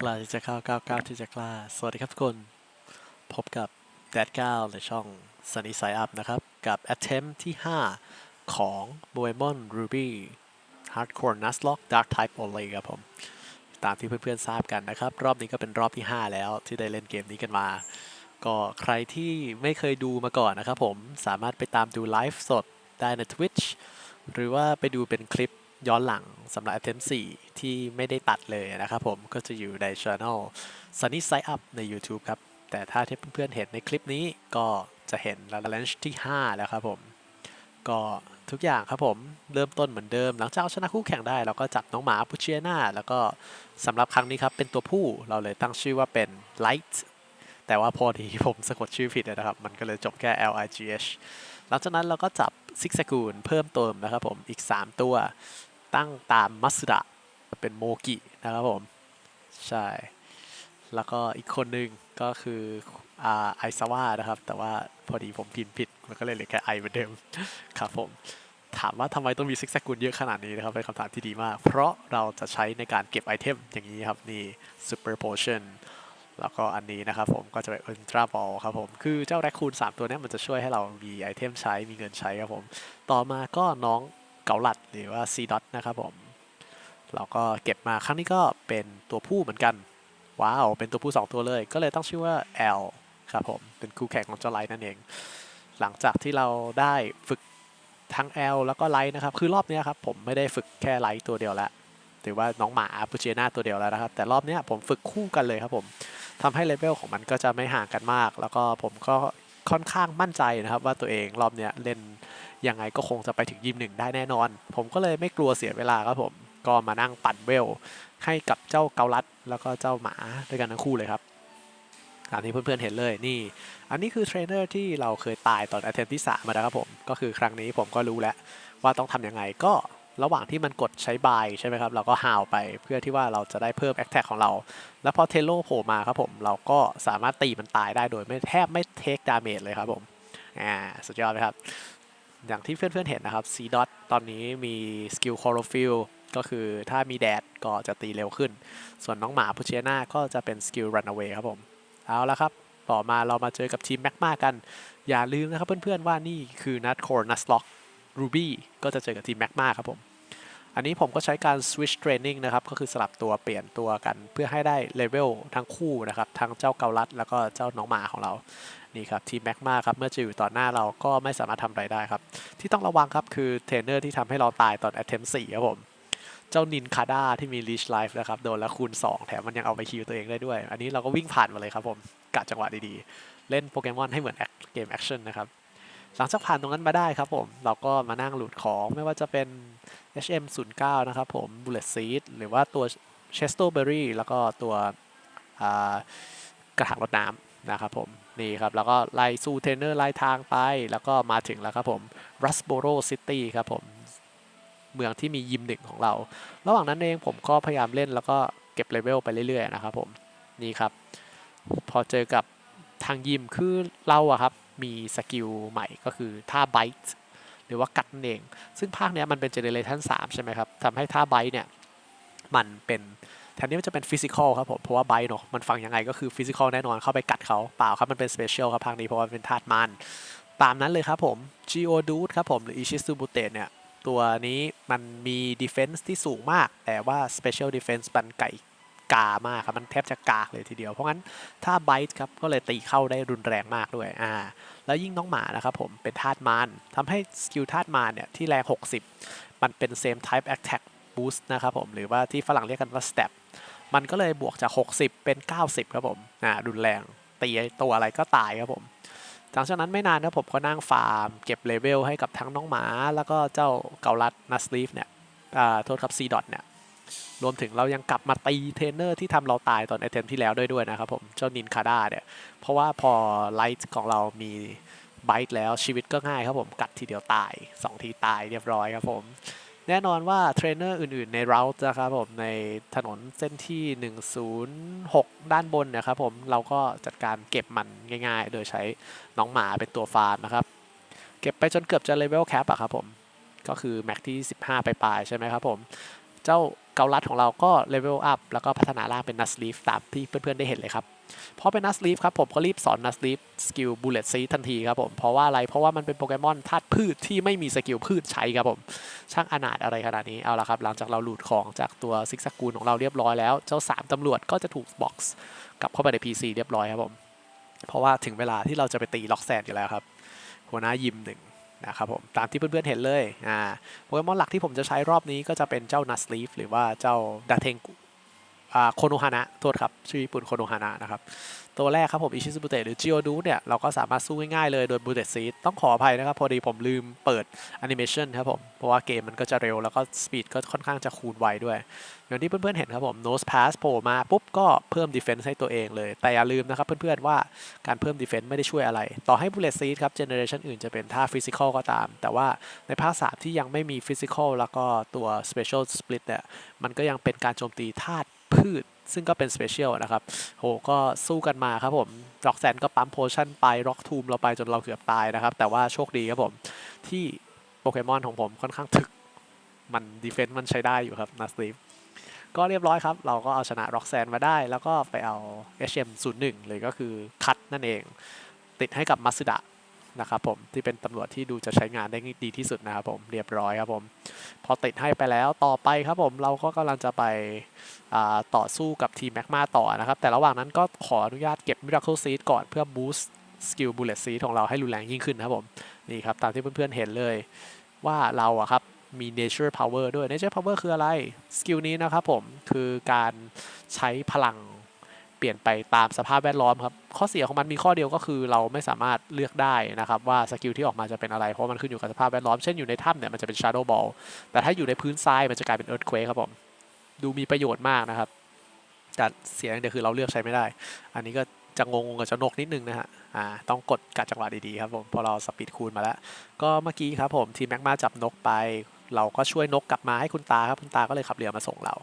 กล้าที่จะเข้าก้าวก้าวที่จะกล้า สวัสดีครับทุกคน พบกับแดดก้าในช่อง Sunny Side Up นะครับ กับ attempt ที่ 5 ของ b o e m o n Ruby Hardcore Nuzlock Dark Type Only ครับผม ตามที่เพื่อนๆทราบกันนะครับ รอบนี้ก็เป็นรอบที่ 5 แล้วที่ได้เล่นเกมนี้กันมา ก็ใครที่ไม่เคยดูมาก่อนนะครับผม สามารถไปตามดูไลฟ์สดได้ใน Twitch หรือว่าไปดูเป็นคลิป ย้อนหลังสำหรับ Attempt 4 ที่ไม่ได้ตัดเลยนะครับผมก็จะอยู่ใน Channel Sunny Side Up ใน YouTube ครับ แต่ถ้าที่เพื่อนๆเห็นในคลิปนี้ก็จะเห็น Challenge ที่ 5 แล้วครับผม ก็ทุกอย่างครับผมเริ่มต้นเหมือนเดิม หลังจากเอาชนะคู่แข่งได้เราก็จับน้องหมาพุเชียนาแล้วก็สำหรับครั้งนี้ครับเป็นตัวผู้เราเลยตั้งชื่อว่าเป็น Light แต่ว่าพอดีผมสะกดชื่อผิดนะครับ มันก็เลยจบแค่ L I G H หลังจากนั้นเราก็จับซิกซกูลเพิ่มเติมนะครับผมอีก 3 ตัว ตั้งตามมัสดะเป็นโมกินะครับผม ใช่ แล้วก็อีกคนหนึ่งก็คืออ่าไอซาวะนะครับ แต่ว่าพอดีผมพิมพ์ผิด มันก็เลยเหลือแค่ไอเหมือนเดิมครับผม ถามว่าทำไมต้องมีซิกแซกกูลเยอะขนาดนี้นะครับ เป็นคำถามที่ดีมาก เพราะเราจะใช้ในการเก็บไอเทมอย่างนี้ครับ นี่ super potion แล้วก็อันนี้นะครับผมก็จะเป็น ultra ball ครับผมคือเจ้าแรคคูน3 ตัวนี้มันจะช่วยให้เรามีไอเทมใช้มีเงินใช้ครับผม ต่อมาก็น้อง เกาลัดหรือว่าซีดอทนะครับผม เราก็เก็บมาครั้งนี้ก็เป็นตัวผู้เหมือนกัน ว้าว เป็นตัวผู้ 2 ตัวเลย ก็เลยต้องชื่อว่า L ครับผม เป็นคู่แข่งของเจ้าไลท์นั่นเอง หลังจากที่เราได้ฝึกทั้ง L แล้วก็ไลท์นะครับ คือรอบนี้ครับผมไม่ได้ฝึกแค่ไลท์ตัวเดียวแล้วถือว่าน้องหมาปูเชียนาตัวเดียวแล้วนะครับ แต่รอบนี้ผมฝึกคู่กันเลยครับผมทำให้เลเวลของมันก็จะไม่ห่างกันมาก แล้วก็ผมก็ ค่อนข้างมั่นใจนะครับ ว่าตัวเองรอบเนี้ยเล่นยังไงก็คงจะไปถึงยิมหนึ่งได้แน่นอน ผมก็เลยไม่กลัวเสียเวลาครับผมก็มานั่งปั่นเวล ให้กับเจ้าเกาลัด แล้วก็เจ้าหมาด้วยกันทั้งคู่เลยครับตามที่เพื่อนๆเห็นเลยนี่ อันนี้คือเทรนเนอร์ที่เราเคยตายตอนอเทมที่3มาแล้วครับผม ก็คือครั้งนี้ผมก็รู้แล้วว่าต้องทำยังไงก็ ระหว่างที่มันกดใช้บายใช่ไหมครับ เราก็ฮาวไปเพื่อที่ว่าเราจะได้เพิ่มแอคแท็กของเรา แล้วพอเทโลโผล่มาครับผม เราก็สามารถตีมันตายได้โดยไม่แทบไม่เทคดาเมจเลยครับผม อ่า สุดยอดไหมครับ อย่างที่เพื่อนๆเห็นนะครับ C dot ตอนนี้มีสกิลคอร์ฟิลก็คือถ้ามีแดดก็จะตีเร็วขึ้น ส่วนน้องหมาพุเชียนาก็จะเป็นสกิล runaway ครับผม เอาละครับ ต่อมาเรามาเจอกับทีมแม็กมากัน อย่าลืมนะครับเพื่อนๆว่านี่คือ n u t Core n u t l o c k Ruby ก็จะเจอกับทีมแม็กมาครับผม อันนี้ผมก็ใช้การ switch training นะครับ ก็คือสลับตัวเปลี่ยนตัวกัน เพื่อให้ได้เลเวลทั้งคู่นะครับ ทั้งเจ้าเกาลัด แล้วก็เจ้าน้องหมาของเรา นี่ครับทีมแม็กมาครับ เมื่อจะอยู่ต่อหน้าเราก็ไม่สามารถทำอะไรได้ครับ ที่ต้องระวังครับคือเทรนเนอร์ที่ทำให้เราตายตอน attempt 4ครับผม เจ้านินคาด้าที่มี leash life นะครับ โดนแล้วคูณ 2 แถมมันยังเอาไปคิวตัวเองได้ด้วย อันนี้เราก็วิ่งผ่านมาเลยครับผมกะจังหวะดีๆ เล่นโปเกมอนให้เหมือนเกมแอคชั่นนะครับ หลังจากผ่านตรงนั้นมาได้ครับผมเราก็มานั่งหลุดของไม่ว่าจะเป็น HM09 นะครับผม Bullet Seed หรือว่าตัว Chestoberry แล้วก็ตัวกระถางรดน้ำนะครับผมนี่ครับแล้วก็ไล่สู่เทรนเนอร์ไล่ทางไป แล้วก็มาถึงแล้วครับผม Rustboro City ครับผมเมืองที่มียิมหนึ่งของเรา ระหว่างนั้นเองผมก็พยายามเล่นแล้วก็เก็บเลเวลไปเรื่อยๆนะครับผมนี่ครับ พอเจอกับทางยิมคือเราอะครับ มีสกิลใหม่ก็คือท่า Bite หรือว่ากัดนั่นเอง ซึ่งภาคเนี้ยมันเป็นเจเนเรชัน3ใช่ไหมครับทำให้ท่า Bite เนี่ยมันเป็นแทนที่มันจะเป็นฟิสิกอลครับผม เพราะว่าไบเนาะมันฟังยังไงก็คือฟิสิกอลแน่นอนเข้าไปกัดเขาเปล่าครับ มันเป็นสเปเชียลครับภาคนี้เพราะว่าเป็นธาตุมัน ตามนั้นเลยครับผม Geodude ครับผม หรือ Ichisubutet เนี่ย ตัวนี้มันมี defense ที่สูงมาก แต่ว่า special defense มันไก่ กามากครับมันแทบจะกากเลยทีเดียวเพราะงั้นถ้า bite ครับก็เลยตีเข้าได้รุนแรงมากด้วยอ่าแล้วยิ่งน้องหมานะครับผมเป็นธาตุมารทำให้สกิลธาตุมารเนี่ยที่แรง 60 มันเป็น same type attack boost นะครับผมหรือว่าที่ฝรั่งเรียกกันว่า step มันก็เลยบวกจาก 60 เป็น 90 ครับผมอ่ารุนแรงตีตัวอะไรก็ตายครับผมหลังจากนั้นไม่นานนะผมก็นั่งฟาร์มเก็บเลเวลให้กับทั้งน้องหมา แล้วก็เจ้าเกาลัดนัสลีฟเนี่ยอ่าโทษครับซีดอทเนี่ย รวมถึงเรายังกลับมาตีเทรนเนอร์ที่ทำเราตายตอนไอเทมที่แล้วด้วยด้วยนะครับผมเจ้านินคาด้าเนี่ย เพราะว่าพอไลท์ของเรามีไบต์แล้วชีวิตก็ง่ายครับผมกัดทีเดียวตาย 2 ทีตายเรียบร้อยครับผม แน่นอนว่าเทรนเนอร์อื่นๆในเราท์นะครับผมในถนนเส้นที่ 106 ด้านบนนะครับผมเราก็จัดการเก็บมันง่ายๆ โดยใช้น้องหมาเป็นตัวฟาร์มนะครับ เก็บไปจนเกือบจะเลเวลแคปอะครับผมก็คือแม็กที่ 15 ไปปลายใช่ไหมครับผม เจ้า เกาลัดของเราก็เลเวลอัพแล้วก็พัฒนาร่างเป็นนัสลีฟตามที่เพื่อนๆได้เห็นเลยครับพอเป็นนัสลีฟครับผมก็รีบสอนนัสลีฟสกิลบูเลตซีทันทีครับผมเพราะว่าอะไรเพราะว่ามันเป็นโปเกมอนธาตุพืชที่ไม่มีสกิลพืชใช้ครับผม ช่างอนาถอะไรขนาดนี้เอาละครับ หลังจากเราหลุดของจากตัวซิกซากูลของเราเรียบร้อยแล้ว เจ้า 3ตำรวจก็จะถูกบ็อกซ์กลับเข้าไปใน PC เรียบร้อยครับผมเพราะว่าถึงเวลาที่เราจะไปตีล็อกแซนกันแล้วครับ หัวหน้ายิมหนึ่ง นะครับผมตามที่เพื่อนๆเห็นเลยอ่าโปเกมอนหลักที่ผมจะใช้รอบนี้ก็จะเป็นเจ้านัสลีฟหรือว่าเจ้าดาเทงกุ โคโนฮานะโทษครับ ชื่อญี่ปุ่นโคโนฮานะนะครับ ตัวแรกครับผมอิชิซุบุเตะหรือจิโอดูเนี่ย เราก็สามารถสู้ง่ายๆเลยโดยบูเตซีดต้องขออภัยนะครับ พอดีผมลืมเปิดแอนิเมชันครับผม เพราะว่าเกมมันก็จะเร็วแล้วก็สปีดก็ค่อนข้างจะคูณไวด้วย อย่างที่เพื่อนๆเห็นครับผม nose pass โผล่มาปุ๊บก็เพิ่ม defense ให้ตัวเองเลย แต่อย่าลืมนะครับเพื่อนๆว่าการเพิ่ม defense ไม่ได้ช่วยอะไร ต่อให้ bullet seed ครับ generation อื่นจะเป็นท่า physical ก็ตาม แต่ว่าในภาคสามที่ยังไม่มี physical แล้วก็ตัว special split เนี่ยมันก็ยังเป็นการโจมตีธาตุ พืช ซึ่งก็เป็น special นะครับโหก็สู้กันมาครับผมร็อกแซนก็ปั๊มโพชั่นไปร็อกทูมเราไปจนเราเกือบตายนะครับ แต่ว่าโชคดีครับผม ที่โปเกมอนของผมค่อนข้างถึกมันดีเฟนต์มันใช้ได้อยู่ครับนัสตีฟก็เรียบร้อยครับ เราก็เอาชนะร็อกแซนมาได้ แล้วก็ไปเอา HM01 เลยก็คือคัตนั่นเอง ติดให้กับมัสดะ นะครับผมที่เป็นตำรวจที่ดูจะใช้งานได้ดีที่สุดนะครับผมเรียบร้อยครับผม พอติดให้ไปแล้วต่อไปครับผมเราก็กำลังจะไปต่อสู้กับทีมแมกมาต่อนะครับ แต่ระหว่างนั้นก็ขออนุญาตเก็บ Miracle Seed ก่อนเพื่อ boost skill bullet seed ของเราให้รุนแรงยิ่งขึ้นนะครับผมนี่ครับตามที่เพื่อนๆเห็นเลยว่าเราอะครับมี nature power ด้วย nature power คืออะไร สกิลนี้นะครับผมคือการใช้พลัง ปลี่ยนไปตามสภาพแวดล้อมครับ ข้อเสียของมันมีข้อเดียวก็คือเราไม่สามารถเลือกได้นะครับว่าสกิลที่ออกมาจะเป็นอะไร เพราะมันขึ้นอยู่กับสภาพแวดล้อม เช่นอยู่ในถ้ำเนี่ยมันจะเป็น shadow ball แต่ถ้าอยู่ในพื้นทรายมันจะกลายเป็น earthquake ครับผม ดูมีประโยชน์มากนะครับ แต่เสียอย่างเดียวคือเราเลือกใช้ไม่ได้ อันนี้ก็จะงงกับเจ้านกนิดนึงนะฮะ อ่า ต้องกดกัดจังหวะดีๆครับผม พอเราสปีดคูณมาแล้ว ก็เมื่อกี้ครับผมทีมแม็กมาจับนกไป เราก็ช่วยนกกลับมาให้คุณตาครับคุณตาก็เลยขับเรือมาส่งเรา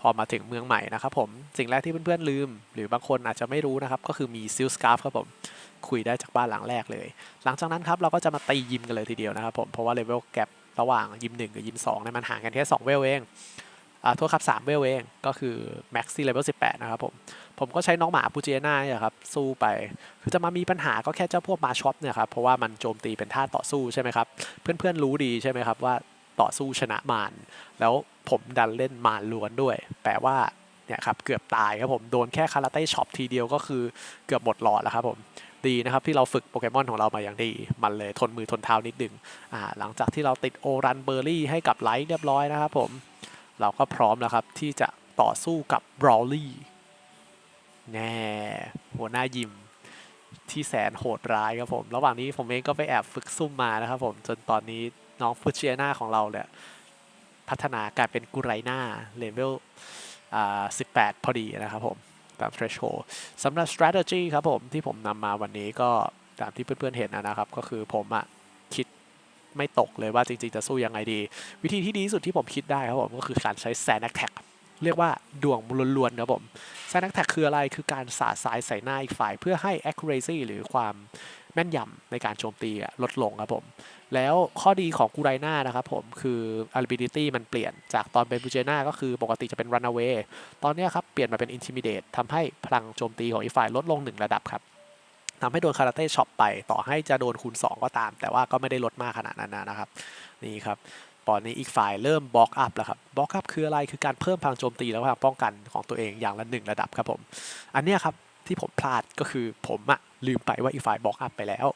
พอมาถึงเมืองใหม่นะครับผมสิ่งแรกที่เพื่อนๆลืม หรือบางคนอาจจะไม่รู้นะครับก็คือมีซิลสกาฟครับผมคุยได้จากบ้านหลังแรกเลย หลังจากนั้นครับเราก็จะมาตียิมกันเลยทีเดียวนะครับผมเพราะว่าเลเวลแกประหว่างยิม1กับยิม2เนี่ยมันห่างกันแค่2เวลเองอ่าโทษครับ3เวลเองก็คือแม็กซี่เลเวล18 นะครับผมผมก็ใช้น้องหมาปูเจน่าเนี่ยครับสู้ไป คือจะมามีปัญหาก็แค่เจ้าพวกมาช็อปเนี่ยครับเพราะว่ามันโจมตีเป็นท่าต่อสู้ใช่ไหมครับ เพื่อนๆรู้ดีใช่ไหมครับว่า ต่อสู้ชนะมารแล้วผมดันเล่นมารล้วนด้วย แปลว่าเนี่ยครับเกือบตายครับผมโดนแค่คาราเต้ช็อปทีเดียวก็คือเกือบหมดหลอดแล้วครับผมดีนะครับที่เราฝึกโปเกมอนของเรามาอย่างดี มันเลยทนมือทนเท้านิดนึงอ่าหลังจากที่เราติดโอรันเบอร์รี่ให้กับไลท์เรียบร้อยนะครับผม เราก็พร้อมแล้วครับที่จะต่อสู้กับบราวลี่แน่หัวหน้ายิมที่แสนโหดร้ายครับผม ระหว่างนี้ผมเองก็ไปแอบฝึกซุ่มมานะครับผมจนตอนนี้ น้องฟูเชียนาของเราเนี่ยพัฒนากลายเป็นกุไรนาเลเวลอ่า18 พอดีนะครับผมตาม threshold สำหรับ strategy ครับผมที่ผมนำมาวันนี้ก็ตามที่เพื่อนๆเห็นนะครับ ก็คือผมอะคิดไม่ตกเลยว่าจริงๆจะสู้ยังไงดี วิธีที่ดีที่สุดที่ผมคิดได้ครับผมก็คือการใช้ sand attack เรียกว่าดวงล้วนๆครับผม sand attack คืออะไรคือการสาดสายใส่หน้าอีกฝ่าย เพื่อให้ accuracy หรือความ แม่นยำในการโจมตีลดลงครับผม แล้วข้อดีของกูไรน่านะครับผม คือ ability มันเปลี่ยนจากตอนเป็นบูเจน่าก็คือปกติจะเป็น runaway ตอนนี้ครับ เปลี่ยนมาเป็น intimidate ทำให้พลังโจมตีของอีกฝ่ายลดลง 1 ระดับครับทำให้โดนคาราเต้ช็อปไป ต่อให้จะโดนคูณ 2 ก็ตาม แต่ว่าก็ไม่ได้ลดมากขนาดนั้นนะครับ นี่ครับตอนนี้อีกฝ่ายเริ่มบล็อกอัพแล้วครับบล็อกอัพคืออะไรคือการเพิ่มพลังโจมตีและพลังป้องกันของตัวเองอย่างละหนึ่งระดับครับผม อันนี้ครับ ที่ผมพลาดก็คือผมอะลืมไปว่าอีกฝ่ายบล็อกอัพไปแล้ว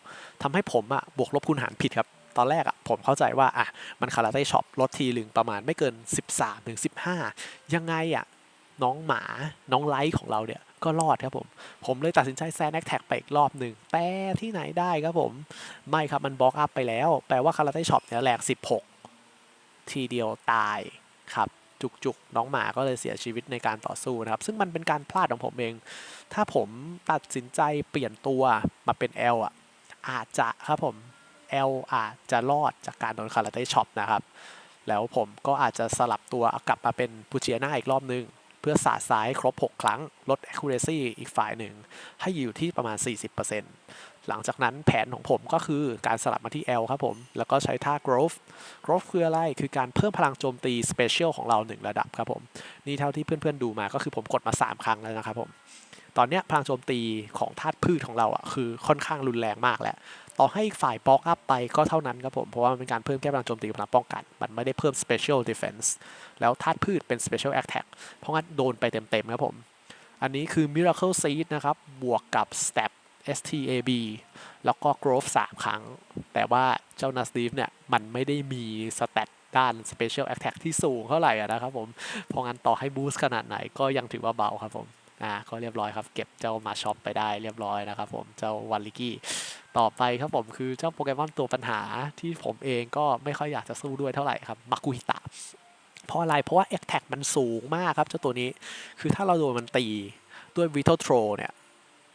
ทำให้ผมอะบวกลบคูณหารผิดครับ ตอนแรกอะผมเข้าใจว่าอะมันคาราเต้ช็อปลดทีหนึ่งประมาณไม่เกิน 13ถึง15 ยังไงอะน้องหมาน้องไลท์ของเราเนี่ยก็รอดครับผม ผมเลยตัดสินใจแซนแอคแท็กไปอีกรอบหนึ่ง แต่ที่ไหนได้ครับผม ไม่ครับมันบล็อกอัพไปแล้ว แปลว่าคาราเต้ช็อปเนี่ยแหลก 16 ทีเดียวตายครับ จุกๆ น้องหมาก็เลยเสียชีวิตในการต่อสู้นะครับ ซึ่งมันเป็นการพลาดของผมเอง ถ้าผมตัดสินใจเปลี่ยนตัวมาเป็น L อะอาจจะครับผม L อาจจะรอดจากการโดนคาราเต้ช็อปนะครับ แล้วผมก็อาจจะสลับตัวกลับมาเป็นปูเจียนาอีกรอบนึง เพื่อสาดซ้ายครบ 6 ครั้ง ลด accuracy อีกฝ่ายหนึ่ง ให้อยู่ที่ประมาณ 40% หลังจากนั้นแผนของผมก็คือการสลับมาที่ L ครับผม แล้วก็ใช้ท่า growth growth คืออะไร คือการเพิ่มพลังโจมตี special ของเรา 1 ระดับครับผม นี่เท่าที่เพื่อนๆดูมาก็คือผมกดมา 3 ครั้งแล้วนะครับผม ตอนนี้พลังโจมตีของธาตุพืชของเราอะคือค่อนข้างรุนแรงมากแล้วต่อให้ฝ่ายบล็อกอัพไปก็เท่านั้นครับผม เพราะว่ามันเป็นการเพิ่มแค่พลังโจมตีกับพลังป้องกัน มันไม่ได้เพิ่ม special defense แล้วธาตุพืชเป็น special attack เพราะงั้นโดนไปเต็มๆครับผม อันนี้คือ miracle seed นะครับ บวกกับ step stab แล้วก็ growth 3 ครั้ง แต่ว่าเจ้า n a s t e v เนี่ย มันไม่ได้มีสเตตด้าน special attack ที่สูงเท่าไหร่นะครับผม เพราะงั้นต่อให้ boost ขนาดไหนก็ยังถือว่าเบาครับผม อ่า ก็เรียบร้อยครับ เก็บเจ้ามาช็อปไปได้เรียบร้อยนะครับผม เจ้าวันลิกี้ ต่อไปครับผมคือเจ้าโปเกมอนตัวปัญหาที่ผมเองก็ไม่ค่อยอยากจะสู้ด้วยเท่าไหร่ครับ มากุฮิตะ เพราะอะไร เพราะว่า attack มันสูงมากครับเจ้าตัวนี้ คือถ้าเราโดนมันตีด้วย Vital Throw เนี่ย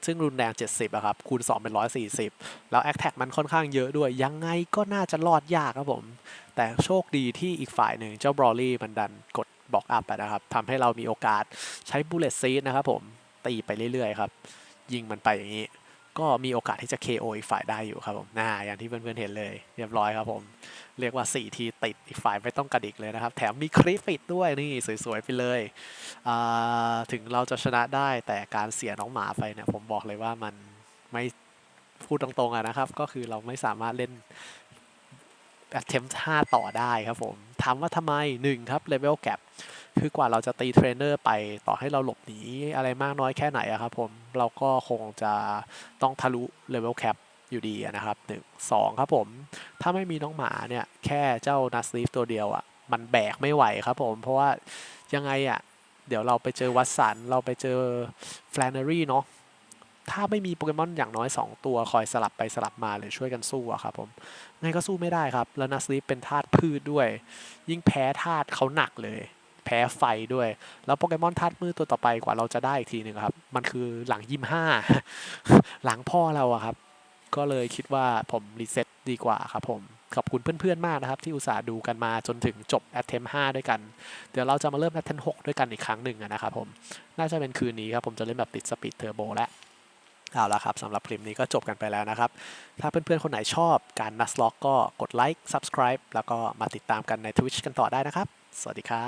ซึ่งรุนแรง 70อะครับ คูณ 2 เป็น 140 แล้วแอคแท็กมันค่อนข้างเยอะด้วย ยังไงก็น่าจะรอดยากครับผม แต่โชคดีที่อีกฝ่ายหนึ่งเจ้าบรอลี่มันดันกดบล็อกอัพไปนะครับทำให้เรามีโอกาสใช้บูเลตซีนะครับผม ตีไปเรื่อยๆครับ ยิงมันไปอย่างนี้ ก็มีโอกาสที่จะ KO อีกฝ่ายได้อยู่ครับผมน่าอย่างที่เพื่อนๆเห็นเลยเรียบร้อยครับผม เรียกว่า 4 ทีติดอีกฝ่ายไม่ต้องกระดิกเลยนะครับ แถมมีคลิปปิดด้วยนี่สวยๆไปเลยถึงเราจะชนะได้แต่การเสียน้องหมาไปเนี่ยผมบอกเลยว่ามันไม่พูดตรงๆอะนะครับ ก็คือเราไม่สามารถเล่น attempt 5ต่อได้ครับผมถามว่าทำไม 1 ครับ level gap คือกว่าเราจะตีเทรนเนอร์ไปต่อให้เราหลบหนีอะไรมากน้อยแค่ไหนอะครับผมเราก็คงจะต้องทะลุ level cap อยู่ดีนะครับหนึ่งสองครับผม ถ้าไม่มีน้องหมาเนี่ย แค่เจ้านัสลีฟตัวเดียวอะ่ะ มันแบกไม่ไหวครับผม เพราะว่ายังไงอะ่ะ เดี๋ยวเราไปเจอวัตสัน เราไปเจอแฟลนเนอรี่เนาะถ้าไม่มีโปเกมอนอย่างน้อย 2 ตัวคอยสลับไปสลับมาหรือช่วยกันสู้อะครับผมไงก็สู้ไม่ได้ครับ แล้วนัสลีฟเป็นธาตุพืชด้วย ยิ่งแพ้ธาตุเขาหนักเลย พ้ไฟด้วย แล้วโปเกมอนธาตุมืดตัวต่อไปกว่าเราจะได้อีกทีหนึ่งครับ มันคือหลังยิมห้าหลังพ่อเราอะครับ ก็เลยคิดว่าผมรีเซ็ตดีกว่าครับผม ขอบคุณเพื่อนๆมากนะครับ ที่อุตส่าห์ดูกันมาจนถึงจบ Attempt 5ด้วยกัน เดี๋ยวเราจะมาเริ่ม Attempt 6ด้วยกันอีกครั้งหนึ่งนะครับผม น่าจะเป็นคืนนี้ครับผมจะเล่นแบบติดสปีดเทอร์โบแล้วเอาละครับสำหรับคลิปนี้ก็จบกันไปแล้วนะครับ ถ้าเพื่อนๆ คนไหนชอบการนัสล็อกก็กดไลค์ subscribe แล้วก็มาติดตามกันใน Twitch กันต่อได้นะครับ สวัสดีครับ